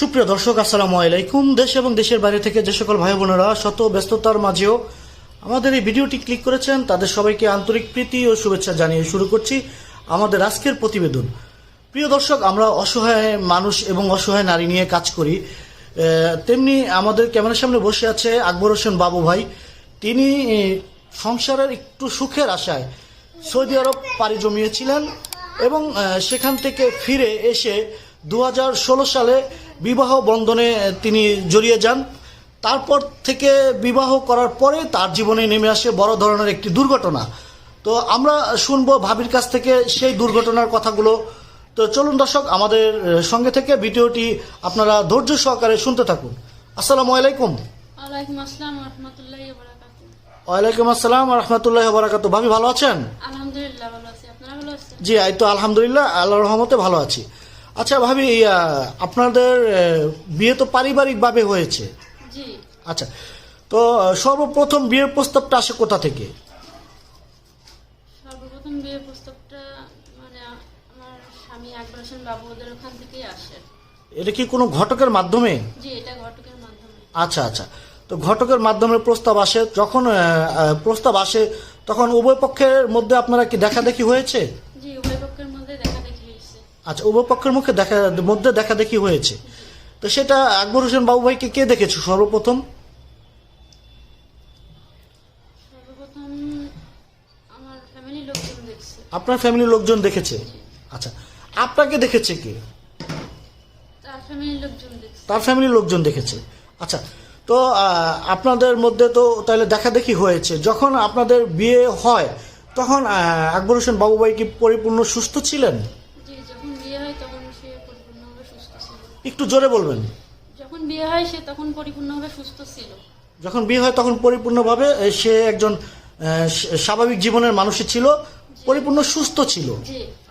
সুপ্রিয় দর্শক, আসসালামু আলাইকুম। দেশ এবং দেশের বাইরে থেকে যে সকল ভাই বোনেরা শত ব্যস্ততার মাঝেও আমাদের এই ভিডিওটি ক্লিক করেছেন, তাদের সবাইকে আন্তরিক প্রীতি ও শুভেচ্ছা জানিয়ে শুরু করছি আমাদের আজকের প্রতিবেদন। প্রিয় দর্শক, আমরা অসহায় মানুষ এবং অসহায় নারী নিয়ে কাজ করি। তেমনি আমাদের ক্যামেরার সামনে বসে আছে আকবর হোসেন বাবু ভাই। তিনি সংসারের একটু সুখের আশায় সৌদি আরব পাড়ি জমিয়েছিলেন এবং সেখান থেকে ফিরে এসে দু হাজার ষোলো সালে বিবাহ বন্ধনে তিনি জড়িয়ে যান। তারপর থেকে বিবাহ করার পরে তার জীবনে নেমে আসে বড় ধরনের একটি দুর্ঘটনা। তো আমরা শুনব ভাবির কাছ থেকে সেই দুর্ঘটনার কথাগুলো। তো চলুন দর্শক আমাদের সঙ্গে থেকে ভিডিওটি আপনারা ধৈর্য সহকারে শুনতে থাকুন। আসসালামু আলাইকুম। ওয়ালাইকুম আসসালাম রহমতুল্লাহ বারাকাতু ওয়ালাইকুম আসসালাম রহমতুল্লাহ বারাকাত ভাবি ভালো আছেন? আলহামদুলিল্লাহ ভালো আছি। আপনারা ভালো আছেন? জি এই তো আলহামদুলিল্লাহ আল্লাহর রহমতে ভালো আছি। আচ্ছা ভাবি আপনাদের বিয়ে তো পারিবারিকভাবে হয়েছে। আচ্ছা তো সর্বপ্রথম বিয়ের প্রস্তাবটা আসে কোথা থেকে? সর্বপ্রথম বিয়ের প্রস্তাবটা মানে আমার স্বামী আকবর হোসেন বাবু ওদের ওখান থেকেই আসে। এটা কি কোনো ঘটকের মাধ্যমে? জি এটা ঘটকের মাধ্যমে। আচ্ছা আচ্ছা। তো ঘটকের মাধ্যমে প্রস্তাব আসে যখন প্রস্তাব আসে তখন উভয় পক্ষের মধ্যে আপনারা কি দেখা দেখি হয়েছে জি উভয় পক্ষের মধ্যে দেখা দেখি হয়েছে আচ্ছা উভয় পক্ষের মুখে দেখা মধ্যে দেখা দেখি হয়েছে। তো সেটা আকবর হোসেন বাবু ভাইকে কে দেখেছে? সর্বপ্রথম? আপনার ফ্যামিলির লোকজন দেখেছে? আচ্ছা আপনাকে দেখেছে কে? তার ফ্যামিলির লোকজন দেখছে। আচ্ছা তো আপনাদের মধ্যে তো তাহলে দেখা দেখি হয়েছে। যখন আপনাদের বিয়ে হয় তখন আকবর হোসেন বাবুভাই কি পরিপূর্ণ সুস্থ ছিলেন? একটু জোরে বলবেন। যখন বিয়ে হয় সে তখন পরিপূর্ণভাবে সুস্থ ছিল। যখন বিয়ে হয় তখন পরিপূর্ণভাবে সে একজন স্বাভাবিক জীবনের মানুষই ছিল পরিপূর্ণ সুস্থ ছিল।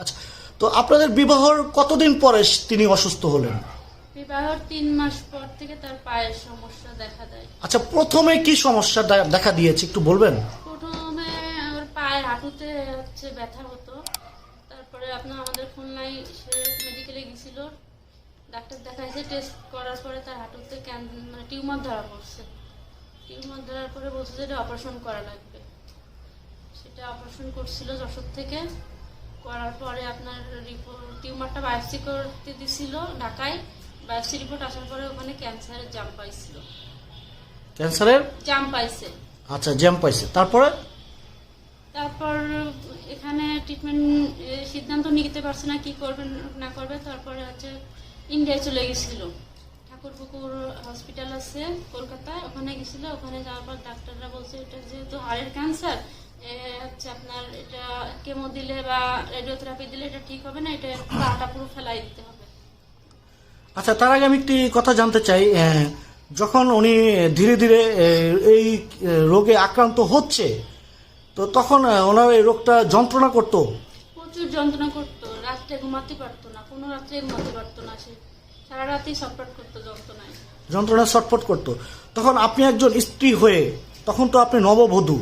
আচ্ছা তো আপনাদের বিবাহর কতদিন পরে তিনি অসুস্থ হলেন? বিবাহের তিন মাস পর থেকে তার পায়ের সমস্যা দেখা দেয়। আচ্ছা প্রথমে কি সমস্যা দেখা দিয়েছে একটু বলবেন? প্রথমে ওর পায়ের হাঁটুতে হচ্ছে ব্যথা হতো। তারপরে আপনার আমাদের খুলনায় সে মেডিকেলে গেছিল। ডাক্তার দেখাইছে টেস্ট করার পরে তার হাঁটুতে ক্যান মানে টিউমার ধরা পড়ছে। টিউমার ধরার পরে বলছে যে এটা অপারেশন করা লাগবে। সেটা অপারেশন করছিল যশোর থেকে। করার পরে আপনার রিপোর্ট টিউমারটা বায়োপসি করতে দিছিল ঢাকায়। বায়োপসি রিপোর্ট আসার পরে ওখানে ক্যান্সারের জাম পাইছিল। ক্যান্সারের জাম পাইছে। আচ্ছা জ্যাম পাইছে। তারপরে? তারপর এখানে ট্রিটমেন্ট সিদ্ধান্ত নিতে পারছে না কি করবে না করবে। তারপরে হচ্ছে ইন্ডিয়ায় চলে গেছিল। ঠাকুরপুকুর হসপিটাল আছে কলকাতায়। ওখানে গেছিল ওখানে যাওয়ার পর ডাক্তাররা বলছে এটা যেহেতু হাড়ের ক্যান্সার হচ্ছে আপনার এটা কেমো দিলে বা রেডিওথেরাপি দিলে এটা ঠিক হবে না এটা পাটা পুরো ফেলাই দিতে হবে। আচ্ছা তার আগে আমি একটি কথা জানতে চাই যখন উনি ধীরে ধীরে এই রোগে আক্রান্ত হচ্ছে তো তখন ওনার এই রোগটা যন্ত্রণা করতো? প্রচুর যন্ত্রণা করতো। রাত্রে ঘুমাতে পারতো না কোনো রাত্রে ঘুমাতে পারতো না সে। সারা রাতেই ছটফট করতো যন্ত্রণায়। যন্ত্রণা ছটফট করতো। তখন আপনি একজন স্ত্রী হয়ে তখন তো আপনি নববধূ।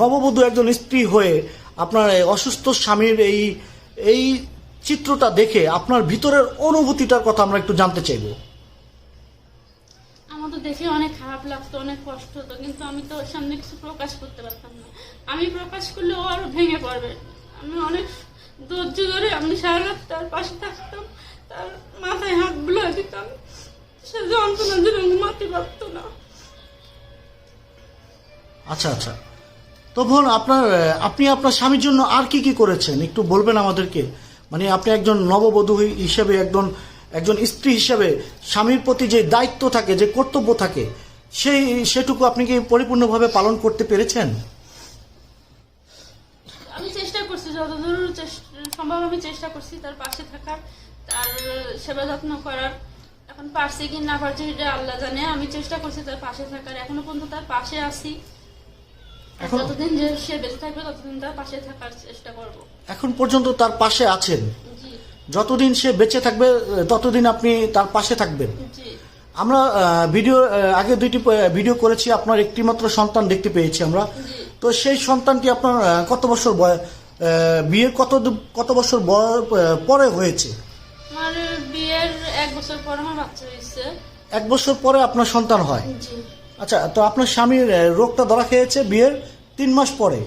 নববধূ একজন স্ত্রী হয়ে আপনার এই অসুস্থ স্বামীর এই এই চিত্রটা দেখে আপনার ভিতরের অনুভূতিটার কথা আমরা একটু জানতে চাইব। আমার তো দেখে অনেক খারাপ লাগতো অনেক কষ্ট হতো কিন্তু আমি তো সামনে কিছু প্রকাশ করতে পারতাম না। আমি প্রকাশ করলে ও আরও ভেঙে পড়বে। আমি অনেক ধৈর্য ধরে আমি সারা তার পাশে থাকতাম, তার মাথায় হাত বুলা দিতাম। সে যন্ত্রণা জন্য ঘুমাতে পারতো না। আচ্ছা আচ্ছা। তো বোন, আপনার আপনি আপনার স্বামীর জন্য আর কি কি করেছেন? একটু বলবেন আমাদেরকে। মানে আপনি একজন নববধূ হিসেবে, একজন একজন স্ত্রী হিসেবে স্বামীর প্রতি যে দায়িত্ব থাকে, যে কর্তব্য থাকে, সেই, সেটুকু আপনি কি পরিপূর্ণভাবে পালন করতে পেরেছেন আমি চেষ্টা করছি যতদূর চেষ্টা- সম্ভব আমি চেষ্টা করছি তার পাশে থাকার তার সেবা যত্ন করার। এখন পারছি কি না পারছি এটা আল্লাহ জানে। আমি চেষ্টা করছি তার পাশে থাকার। এখনও পর্যন্ত তার পাশে আছি। এখন যতদিন যে সে বেঁচে থাকবে ততদিন তার পাশে থাকার চেষ্টা করব। এখন পর্যন্ত তার পাশে আছেন। যতদিন সে বেঁচে থাকবে ততদিন আপনি তার পাশে থাকবেন। আমরা ভিডিও আগে দুইটি ভিডিও করেছি। আপনার একটি মাত্র সন্তান দেখতে পেয়েছি আমরা। তো সেই সন্তানটি আপনার কত বছর বয় কত কত বছর পরে হয়েছে? আমার বিয়ের এক বছর পর আমার বাচ্চা হয়েছে। এক বছর পরে আপনার সন্তান হয়? আচ্ছা তো আপনার স্বামীর রোগটা ধরা খেয়েছে বিয়ের তিন মাস পরে?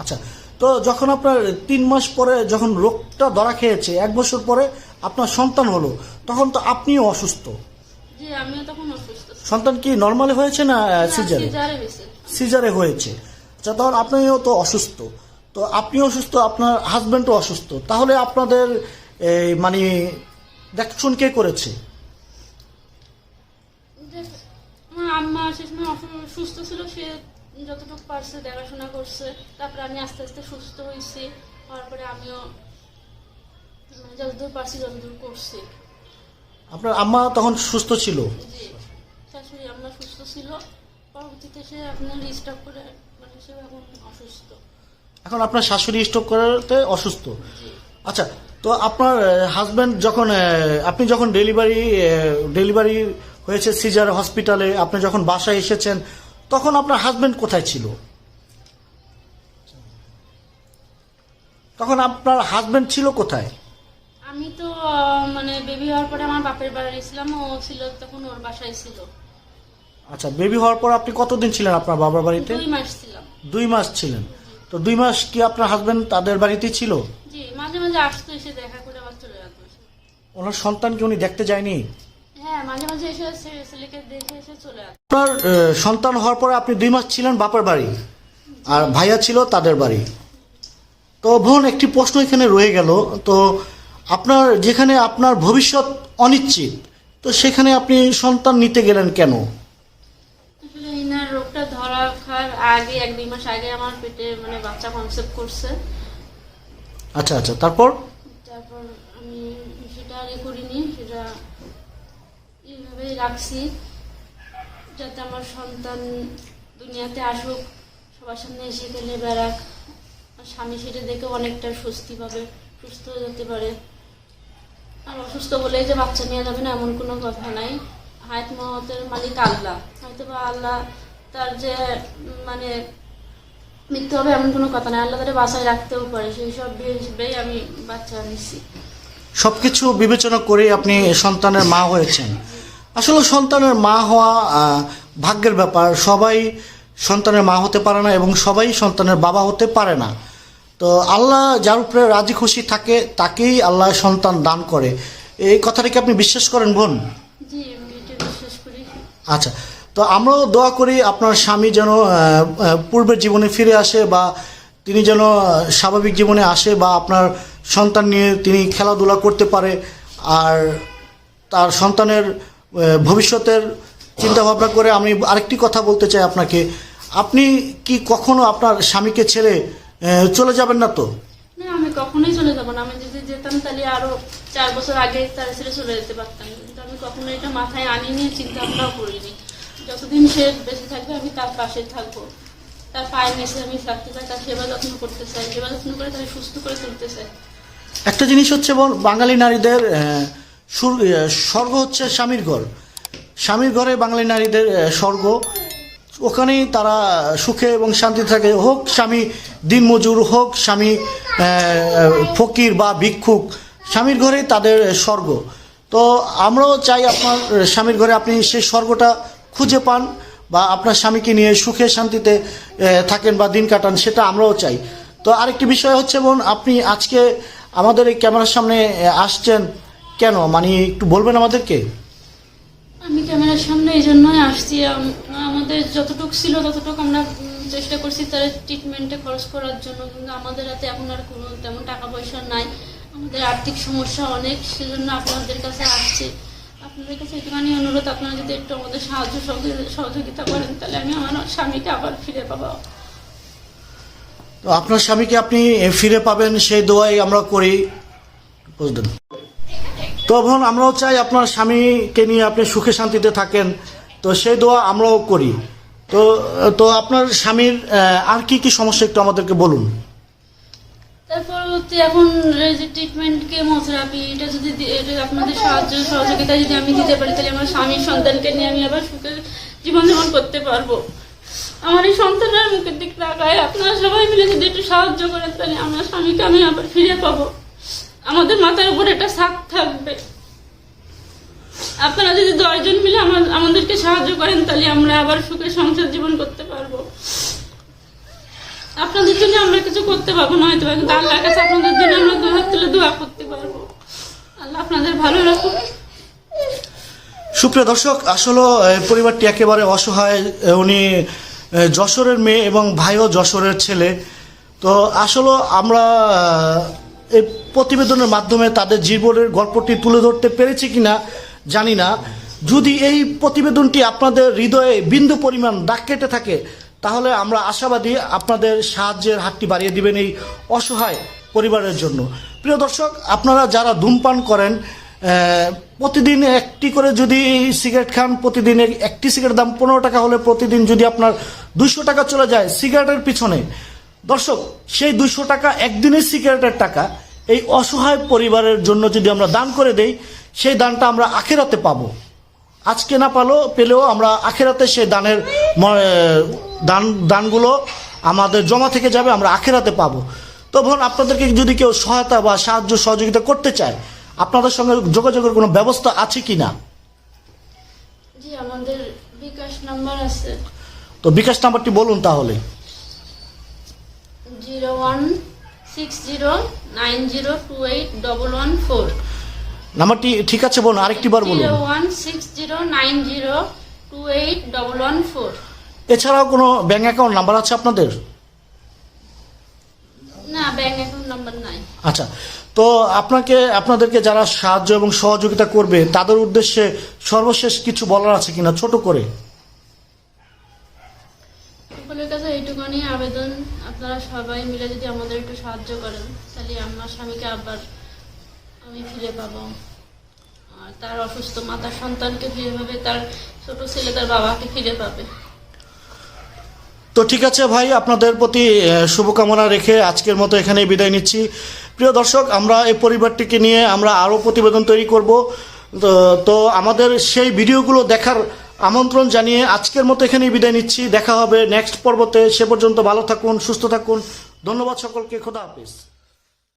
আচ্ছা তো যখন আপনার তিন মাস পরে যখন রোগটা ধরা খেয়েছে এক বছর পরে আপনার সন্তান হলো তখন তো আপনিও অসুস্থ। সন্তান কি নর্মালি হয়েছে না সিজারে সিজারে হয়েছে। সিজারে হয়েছে। আচ্ছা তখন আপনিও তো অসুস্থ। তো আপনি অসুস্থ আপনার হাজব্যান্ডও অসুস্থ। তাহলে আপনাদের এই, মানে দেখশুন কে করেছে? আম্মা সে সময় সুস্থ ছিল সে যতটুকু পারছে দেখাশোনা করছে। তারপরে আমি আস্তে আস্তে সুস্থ হয়েছি। হওয়ার পরে আমিও মানে যতদূর পারছি যতদূর করছি। আপনার আম্মা তখন সুস্থ ছিল? শাশুড়ি আম্মা সুস্থ ছিল। পরবর্তীতে সে আপনার রিস্টার্ট করে মানে সে এখন অসুস্থ। এখন আপনার শাশুড়ি স্ট্রোক করাতে অসুস্থ। আচ্ছা তো আপনার হাজব্যান্ড যখন আপনি যখন ডেলিভারি ডেলিভারি হয়েছে সিজার হসপিটালে আপনি যখন বাসায় এসেছেন তখন আপনার হাজব্যান্ড কোথায় ছিল? তখন আপনার হাজব্যান্ড ছিল কোথায়? আমি তো মানে বেবি হওয়ার পরে আমার বাপের বাড়ি ছিলাম ও ছিল তখন ওর বাসায় ছিল। আচ্ছা বেবি হওয়ার পর আপনি কতদিন ছিলেন আপনার বাবার বাড়িতে? দুই মাস ছিলাম। দুই মাস ছিলেন। তো দুই মাস কি আপনার হাজব্যান্ড তাদের বাড়িতেই ছিল? জি মাঝে মাঝে আসতো এসে দেখা করে আবার চলে যেত ওনার সন্তানকে উনি দেখতে যায়নি? হ্যাঁ মাঝে মাঝে এসে ছেলেকে দেখে এসে চলে যেত আপনার সন্তান হওয়ার পরে আপনি দুই মাস ছিলেন বাপের বাড়ি আর ভাইয়া ছিল তাদের বাড়ি। তো বোন একটি প্রশ্ন এখানে রয়ে গেল। তো আপনার যেখানে আপনার ভবিষ্যৎ অনিশ্চিত তো সেখানে আপনি সন্তান নিতে গেলেন কেন আসলে ইনার রোগটা ধরা খাওয়ার আগে এক দুই মাস আগে আমার পেটে মানে বাচ্চা কনসেপ্ট করছে। আচ্ছা আচ্ছা তারপর? তারপর আমি সেটা এ করিনি সেটা এইভাবেই রাখছি যাতে আমার সন্তান দুনিয়াতে আসুক সবার সামনে এসে খেলে বেড়াক স্বামী সেটা দেখে অনেকটা স্বস্তি পাবে সুস্থ হয়ে যেতে পারে। আর অসুস্থ বলেই যে বাচ্চা নিয়ে যাবে না এমন কোনো কথা নাই। হায়াত মহতের মালিক আল্লাহ হয়তো বা আল্লাহ তার যে মানে মৃত্যু হবে এমন কোনো কথা নাই। আল্লাহ তাদের বাসায় রাখতেও পারে সেই সব হিসেবেই আমি বাচ্চা নিচ্ছি। সব কিছু বিবেচনা করে আপনি সন্তানের মা হয়েছেন। আসলে সন্তানের মা হওয়া ভাগ্যের ব্যাপার। সবাই সন্তানের মা হতে পারে না এবং সবাই সন্তানের বাবা হতে পারে না। তো আল্লাহ যার উপরে রাজি খুশি থাকে তাকেই আল্লাহ সন্তান দান করে। এই কথাটা কি আপনি বিশ্বাস করেন বোন? আচ্ছা তো আমরাও দোয়া করি আপনার স্বামী যেন পূর্বের জীবনে ফিরে আসে বা তিনি যেন স্বাভাবিক জীবনে আসে বা আপনার সন্তান নিয়ে তিনি খেলাধুলা করতে পারে। আর তার সন্তানের ভবিষ্যতের চিন্তা ভাবনা করে আমি আরেকটি কথা বলতে চাই আপনাকে। আপনি কি কখনো আপনার স্বামীকে ছেড়ে চলে যাবেন না তো? আমি কখনোই চলে যাব না। আমি যদি যেতাম তাহলে আরও চার বছর আগে তার ছেড়ে চলে যেতে পারতাম। কিন্তু আমি কখনো এটা মাথায় আনিনি চিন্তা ভাবনাও করিনি। যতদিন সে বেঁচে থাকবে, আমি তার পাশে থাকব। তার পায়ের নিচে আমি থাকতে চাই, তার সেবা যত্ন করতে চাই। সেবা যত্ন করে তাকে সুস্থ করে তুলতে চাই। একটা জিনিস হচ্ছে বোন বাঙালি নারীদের স্বর্গ হচ্ছে স্বামীর ঘর। স্বামীর ঘরে বাঙালি নারীদের স্বর্গ। ওখানেই তারা সুখে এবং শান্তি থাকে। হোক স্বামী দিনমজুর, হোক স্বামী ফকির বা ভিক্ষুক, স্বামীর ঘরেই তাদের স্বর্গ। তো আমরাও চাই আপনার স্বামীর ঘরে আপনি সেই স্বর্গটা খুঁজে পান বা আপনার স্বামীকে নিয়ে সুখে শান্তিতে থাকেন বা দিন কাটান, সেটা আমরাও চাই। তো আরেকটি বিষয় হচ্ছে, বোন, আপনি আজকে আমাদের এই ক্যামেরার সামনে আসছেন কেন? মানে একটু বলবেন আমাদেরকে? আমি ক্যামেরার সামনে এই জন্যই আসছি। আমাদের যতটুকু ছিল ততটুকু আমরা চেষ্টা করছি তার ট্রিটমেন্টে খরচ করার জন্য। কিন্তু আমাদের হাতে এখন আর কোনো তেমন টাকা পয়সা নাই। আমাদের আর্থিক সমস্যা অনেক, সেজন্য আপনাদের কাছে আসছি। আপনাদের কাছে একটুখানি অনুরোধ, আপনারা যদি একটু আমাদের সাহায্য সহযোগিতা করেন, তাহলে আমি আমার স্বামীকে আবার ফিরে পাবো। তো আপনার স্বামীকে আপনি ফিরে পাবেন, সেই দোয়াই আমরা করি। বুঝলেন তো বোন, আমরাও চাই আপনার স্বামীকে নিয়ে আপনি সুখে শান্তিতে থাকেন। তো সেই দোয়া আমরাও করি। তো তো আপনার স্বামীর আর কি কি সমস্যা একটু আমাদেরকে বলুন। তারপর হচ্ছে এখন যে ট্রিটমেন্ট কেমোথেরাপি এটা যদি এটা আপনাদের সাহায্য, সহযোগিতা যদি আমি দিতে পারি, তাহলে আমার স্বামীর সন্তানকে নিয়ে আমি আবার সুখে জীবনযাপন করতে পারব। আমার এই সন্তানের মুখের দিক তাকায়, আপনারা সবাই মিলে যদি একটু সাহায্য করেন, তাহলে আমার স্বামীকে আমি আবার ফিরে পাবো। আমাদের মাথার উপর একটা শাক থাকবে। আপনারা যদি দশজন মিলে আমা- আমাদেরকে সাহায্য করেন, তাহলে আমরা আবার সুখের সংসার জীবন করতে পারব। আপনাদের জন্য আমরা কিছু করতে পারব না হয়তো কিন্তু আল্লাহর কাছে আপনাদের জন্য আমরা দু হাত তুলে দোয়া করতে পারব। আল্লাহ আপনাদের ভালো রাখুন সুপ্রিয় দর্শক, আসলে পরিবারটি একেবারে অসহায়। উনি যশোরের মেয়ে এবং ভাইও যশোরের ছেলে। তো আসলে আমরা এই প্রতিবেদনের মাধ্যমে তাদের জীবনের গল্পটি তুলে ধরতে পেরেছি কিনা জানি না। যদি এই প্রতিবেদনটি আপনাদের হৃদয়ে বিন্দু পরিমাণ দাগ কেটে থাকে তাহলে আমরা আশাবাদী আপনাদের সাহায্যের হাতটি বাড়িয়ে দিবেন এই অসহায় পরিবারের জন্য। প্রিয় দর্শক, আপনারা যারা ধূমপান করেন প্রতিদিন একটি করে যদি সিগারেট খান প্রতিদিন একটি সিগারেট দাম পনেরো টাকা হলে প্রতিদিন যদি আপনার দুশো টাকা চলে যায় সিগারেটের পিছনে। দর্শক, সেই দুশো টাকা একদিনের সিগারেটের টাকা, এই অসহায় পরিবারের জন্য যদি আমরা দান করে দেই, সেই দানটা আমরা আখেরাতে পাবো। আজকে না পালো, পেলেও আমরা আখেরাতে সেই দানের দান দানগুলো আমাদের জমা থেকে যাবে আমরা আখেরাতে পাবো। তো বোন আপনাদেরকে যদি কেউ সহায়তা বা সাহায্য সহযোগিতা করতে চায় আপনাদের সঙ্গে যোগাযোগের কোনো ব্যবস্থা আছে কি না জি আমাদের বিকাশ নাম্বার আছে। তো বিকাশ নাম্বারটি বলুন তাহলে। Zero one six zero nine zero two eight double one four. নাম্বারটি ঠিক আছে বোন আরেকটি বার বলুন। Zero one six zero nine zero two eight double one four. এছাড়াও কোনো ব্যাঙ্ক অ্যাকাউন্ট নাম্বার আছে আপনাদের? না ব্যাংক অ্যাকাউন্ট নাম্বার নাই। আচ্ছা তো আপনাকে আপনাদেরকে যারা সাহায্য এবং সহযোগিতা করবে তাদের উদ্দেশ্যে সর্বশেষ কিছু বলার আছে কিনা ছোট করে? সকলের কাছে এইটুকুনি আবেদন। আপনারা সবাই মিলে যদি আমাদের একটু সাহায্য করেন তাহলে আমার স্বামীকে আবার আমি ফিরে পাবো। আর তার অসুস্থ মাতার সন্তানকে ফিরে পাবে তার ছোট ছেলে তার বাবাকে ফিরে পাবে। তো ঠিক আছে ভাই, আপনাদের প্রতি শুভকামনা রেখে আজকের মতো এখানে বিদায় নিচ্ছি। প্রিয় দর্শক, আমরা এই পরিবারটিকে নিয়ে আমরা আরও প্রতিবেদন তৈরি করব। তো আমাদের সেই ভিডিওগুলো দেখার আমন্ত্রণ জানিয়ে আজকের মতো এখানেই বিদায় নিচ্ছি। দেখা হবে নেক্সট পর্বতে। সে পর্যন্ত ভালো থাকুন, সুস্থ থাকুন। ধন্যবাদ সকলকে। খোদা হাফিজ।